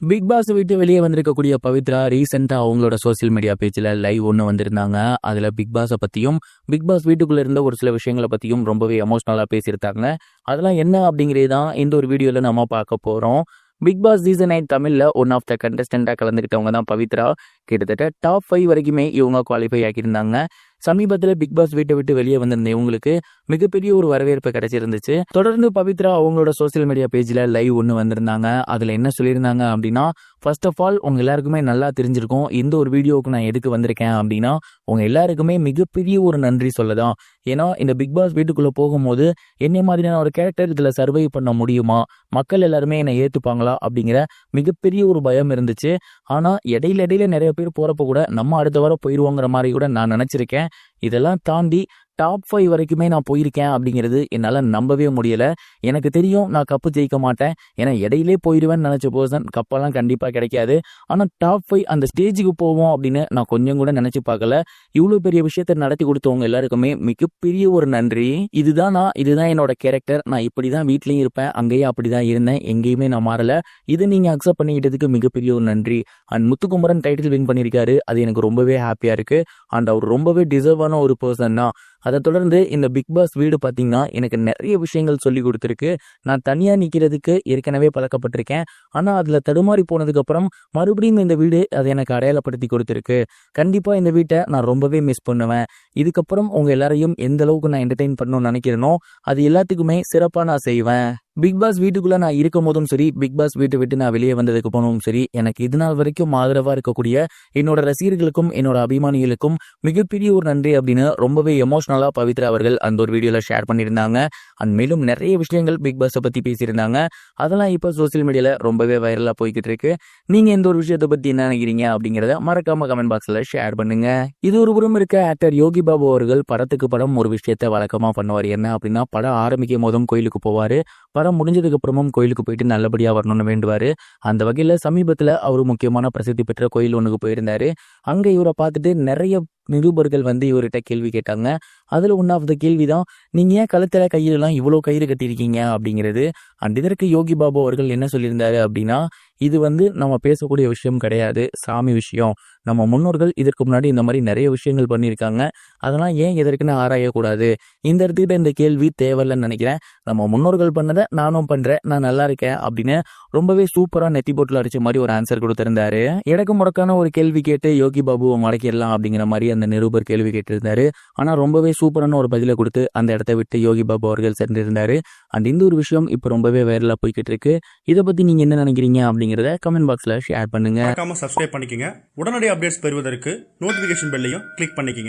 Big pass விட்டு வெளியே வந்திருக்கக்கூடிய பவித்ரா ரீசெண்டாக அவங்களோட சோஷியல் மீடியா பேஜில் லைவ் ஒன்று வந்திருந்தாங்க. அதில் பிக் பாஸை பற்றியும் பிக் பாஸ் வீட்டுக்குள்ளே இருந்த ஒரு சில விஷயங்களை பற்றியும் ரொம்பவே எமோஷ்னலாக பேசியிருந்தாங்க அதெல்லாம் என்ன அப்படிங்கிறது தான் இந்த ஒரு வீடியோவில் நம்ம பார்க்க போகிறோம் பிக் பாஸ் சீசன் நைன் தமிழில் ஒன் ஆஃப் த கண்டஸ்டண்ட்டாக கலந்துக்கிட்டவங்க தான் பவித்ரா. கிட்டத்தட்ட டாப் ஃபைவ் வரைக்குமே இவங்க குவாலிஃபை ஆக்கியிருந்தாங்க. சமீபத்தில் பிக் பாஸ் வீட்டை விட்டு வெளியே வந்திருந்த இவங்களுக்கு மிகப்பெரிய ஒரு வரவேற்பு கிடைச்சிருந்துச்சு. தொடர்ந்து பவித்ரா அவங்களோட சோஷியல் மீடியா பேஜில் லைவ் ஒன்று வந்திருந்தாங்க. அதில் என்ன சொல்லியிருந்தாங்க அப்படின்னா ஃபர்ஸ்ட் ஆஃப் ஆல் உங்கள் எல்லாருக்குமே நல்லா தெரிஞ்சிருக்கும். இந்த ஒரு வீடியோவுக்கு நான் எதுக்கு வந்திருக்கேன் அப்படின்னா உங்கள் எல்லாருக்குமே மிகப்பெரிய ஒரு நன்றி சொல்லதான். ஏன்னா இந்த பிக் பாஸ் வீட்டுக்குள்ளே போகும்போது என்னை மாதிரியான ஒரு கேரக்டர் இதில் சர்வை பண்ண முடியுமா? மக்கள் எல்லாருமே என்னை ஏற்றுப்பாங்களா அப்படிங்கிற மிகப்பெரிய ஒரு பயம் இருந்துச்சு. ஆனால் இடையில இடையில நிறைய பேர் போகிறப்ப கூட நம்ம அடுத்த வாரம் போயிடுவோங்கிற மாதிரி கூட நான் நினச்சிருக்கேன். இதெல்லாம் தாண்டி டாப் ஃபைவ் வரைக்குமே நான் போயிருக்கேன் அப்படிங்கிறது என்னால் நம்பவே முடியல. எனக்கு தெரியும் நான் கப்பு ஜெயிக்க மாட்டேன். ஏன்னா இடையிலே போயிடுவேன்னு நினச்ச பர்சன் கப்பெல்லாம் கண்டிப்பாக கிடைக்காது. ஆனால் டாப் ஃபைவ் அந்த ஸ்டேஜுக்கு போவோம் அப்படின்னு நான் கொஞ்சம் கூட நினச்சி பார்க்கல. இவ்வளோ பெரிய விஷயத்த நடத்தி கொடுத்தவங்க எல்லாருக்குமே மிகப்பெரிய ஒரு நன்றி. இதுதான் நான் இதுதான் என்னோட கேரக்டர் நான் இப்படி தான் வீட்லேயும் இருப்பேன். அங்கேயும் அப்படி தான் இருந்தேன். எங்கேயுமே நான் மாறலை. இதை நீங்கள் அக்செப்ட் பண்ணிக்கிட்டதுக்கு மிகப்பெரிய ஒரு நன்றி. அண்ட் முத்துக்குமரன் டைட்டில் வின் பண்ணியிருக்காரு. அது எனக்கு ரொம்பவே ஹாப்பியாக இருக்குது அண்ட் அவர் ரொம்பவே டிசர்வான ஒரு பர்சன் தான். அதை தொடர்ந்து இந்த பிக் பாஸ் வீடு பார்த்தீங்கன்னா எனக்கு நிறைய விஷயங்கள் சொல்லி கொடுத்துருக்கு. நான் தனியாக நிற்கிறதுக்கு ஏற்கனவே பழக்கப்பட்டிருக்கேன். ஆனால் அதில் தடுமாறி போனதுக்கப்புறம் மறுபடியும் இந்த வீடு அதை எனக்கு அடையாளப்படுத்தி கொடுத்துருக்கு. கண்டிப்பாக இந்த வீட்டை நான் ரொம்பவே மிஸ் பண்ணுவேன். இதுக்கப்புறம் உங்கள் எல்லாரையும் எந்த அளவுக்கு நான் என்டர்டெயின் பண்ணணும்னு நினைக்கிறேனோ அது எல்லாத்துக்குமே சிறப்பாக நான் செய்வேன். பிக் பாஸ் வீட்டுக்குள்ளே நான் இருக்கும் போதும் சரி பிக் பாஸ் வீட்டை விட்டு நான் வெளியே வந்ததுக்கு போனதும் சரி எனக்கு இது நாள் வரைக்கும் ஆதரவாக இருக்கக்கூடிய என்னோட ரசிகர்களுக்கும் என்னோட அபிமானிகளுக்கும் மிகப்பெரிய ஒரு நன்றி அப்படின்னு ரொம்பவே எமோஷ்னலாக பவித்ரா அவர்கள் அந்த ஒரு வீடியோவில் ஷேர் பண்ணியிருந்தாங்க. அண்ட் மேலும் நிறைய விஷயங்கள் பிக் பாஸை பற்றி பேசியிருந்தாங்க. அதெல்லாம் இப்போ சோஷியல் மீடியால ரொம்பவே வைரலாக போய்கிட்டு இருக்கு. நீங்கள் எந்த ஒரு விஷயத்தை பற்றி என்ன நினைக்கிறீங்க அப்படிங்கிறத மறக்காம கமெண்ட் பாக்ஸில் ஷேர் பண்ணுங்க. இது ஒரு புறம் இருக்க ஆக்டர் யோகி பாபு அவர்கள் படத்துக்கு படம் ஒரு விஷயத்த வழக்கமாக பண்ணுவார். என்ன அப்படின்னா படம் ஆரம்பிக்கும் போதும் கோயிலுக்கு போவார். படம் முடிஞ்சதுக்கு அப்புறமும் கோயிலுக்கு போயிட்டு நல்லபடியாக வரணும்னு வேண்டுவார். அந்த வகையில் சமீபத்தில் அவர் முக்கியமான பிரசித்தி பெற்ற கோயில் ஒன்றுக்கு போயிருந்தாரு. அங்கே இவரை பார்த்துட்டு நிறைய நிருபர்கள் வந்து இவர்கிட்ட கேள்வி கேட்டாங்க. அதில் ஒன் ஆஃப் த கேள்வி தான் நீங்கள் ஏன் கழுத்தில் கையிலலாம் இவ்வளோ கயிறு கட்டியிருக்கீங்க? அப்படிங்கிறது. அண்ட் இதற்கு யோகி பாபு அவர்கள் என்ன சொல்லியிருந்தாரு அப்படின்னா இது வந்து நம்ம பேசக்கூடிய விஷயம் கிடையாது சாமி விஷயம். நம்ம முன்னோர்கள் இதற்கு முன்னாடி இந்த மாதிரி நிறைய விஷயங்கள் பண்ணியிருக்காங்க. அதெல்லாம் ஏன் எதற்குன்னு ஆராயக்கூடாது? இந்த இடத்துக்கிட்ட இந்த கேள்வி தேவையில்லைன்னு நினைக்கிறேன். நம்ம முன்னோர்கள் பண்ணதை நானும் பண்ணுறேன் நான் நல்லா இருக்கேன் அப்படின்னு ரொம்பவே சூப்பராக நெத்தி போட்டில் அடித்த மாதிரி ஒரு ஆன்சர் கொடுத்துருந்தாரு. இடக்கு முடக்கான ஒரு கேள்வி கேட்டு யோகி பாபுவை மடக்கிடலாம் அப்படிங்கிற மாதிரி இந்த நிருபர் கேள்வி கேட்டிருந்தாரு. ஆனால் ரொம்பவே சூப்பரான ஒரு பதிலை கொடுத்து அந்த இடத்த விட்டு யோகி பாபு அவர்கள் சென்றிருந்தாரு. அண்ட் இந்த ஒரு விஷயம் இப்போ ரொம்பவே வைரலாக போய்கிட்டு இருக்கு. இதை பற்றி நீங்கள் என்ன நினைக்கிறீங்க அப்படிங்கிறத கமெண்ட் பாக்ஸில் ஷேர் பண்ணுங்க. மறக்காம சப்ஸ்கிரைப் பண்ணிக்கங்க. உடனடி அப்டேட்ஸ் பெறுவதற்கு நோட்டிபிகேஷன் பெல்லையும் கிளிக் பண்ணிக்கங்க.